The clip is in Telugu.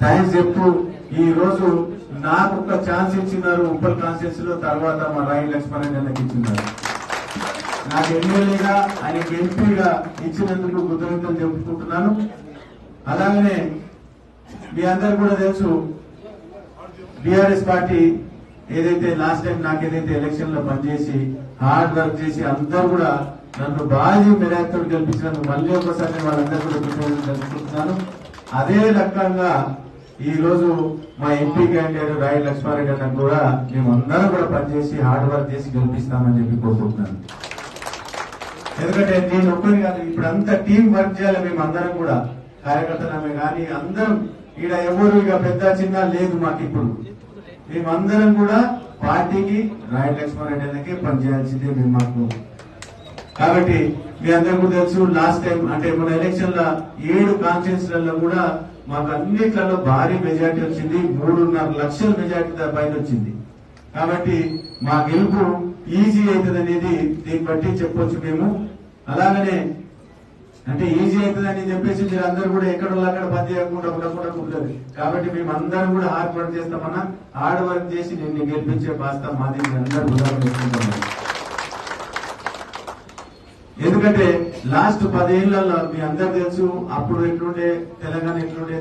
థ్యాంక్స్ చెప్తూ ఈ రోజు నాకు ఒక ఛాన్స్ ఇచ్చినారు ఉప్పల్ కాన్స్టిట్యూన్సీ లో తర్వాత మా రాయి లక్ష్మణ్ ఇచ్చినారు. నాకు ఎమ్మెల్యేగా ఆయనకి ఎంపీగా ఇచ్చినందుకు కృతజ్ఞతలు చెప్పుకుంటున్నాను. అలాగనే మీ అందరు కూడా తెలుసు బీఆర్ఎస్ పార్టీ ఏదైతే లాస్ట్ టైం నాకు ఏదైతే ఎలక్షన్లో పనిచేసి హార్డ్ వర్క్ చేసి అందరూ కూడా నన్ను భారీ మెరాక్తో గెలిపించినందుకు మళ్ళీ ఒకసారి వాళ్ళందరూ కూడా కృతజ్ఞతలు తెలుసుకుంటున్నాను అదే రకంగా ఈ రోజు మా ఎంపీ క్యాండిడేట్ రాయి లక్ష్మారెడ్డి అన్న కూడా మేము అందరం కూడా పనిచేసి హార్డ్ వర్క్ చేసి గెలిపిస్తామని చెప్పి కోరుకుంటున్నాను. ఎందుకంటే నేను ఒక్కరి కాదు ఇప్పుడు అంతా టీం వర్క్ చేయాలి మేము అందరం కూడా కార్యకర్తలమే కానీ అందరం ఈడ ఎవరు ఇక పెద్ద చిన్న లేదు మాకు ఇప్పుడు. మేమందరం కూడా పార్టీకి రాయ లక్ష్మారెడ్డి అన్నకే పనిచేయాల్సిందే మేము మాకు. కాబట్టి మీ అందరికీ తెలుసు లాస్ట్ టైం అంటే మన ఎలక్షన్లో ఏడు కాన్స్టిట్యూన్సీలలో కూడా మాకు అన్నిట్లలో భారీ మెజార్టీ వచ్చింది. మూడున్నర లక్షల మెజార్టీ పైన వచ్చింది. కాబట్టి మా గెలుపు ఈజీ అవుతుంది అనేది దీన్ని బట్టి చెప్పొచ్చు మేము. అలాగనే అంటే ఈజీ అవుతుంది అని చెప్పేసి మీరు అందరూ కూడా ఎక్కడ అక్కడ పని చేయకుండా ఉండకుండా కుదరదు కాబట్టి మేము అందరం కూడా హార్డ్ వర్క్ చేస్తామన్నా హార్డ్ వర్క్ చేసి నిన్ను గెలిపించే బాస్తా మాది. అందరూ ఉదాహరణ ఎందుకంటే లాస్ట్ పదేళ్ళలో మీ అందరు తెలుసు అప్పుడు ఎట్లుండే తెలంగాణ ఎట్లుండే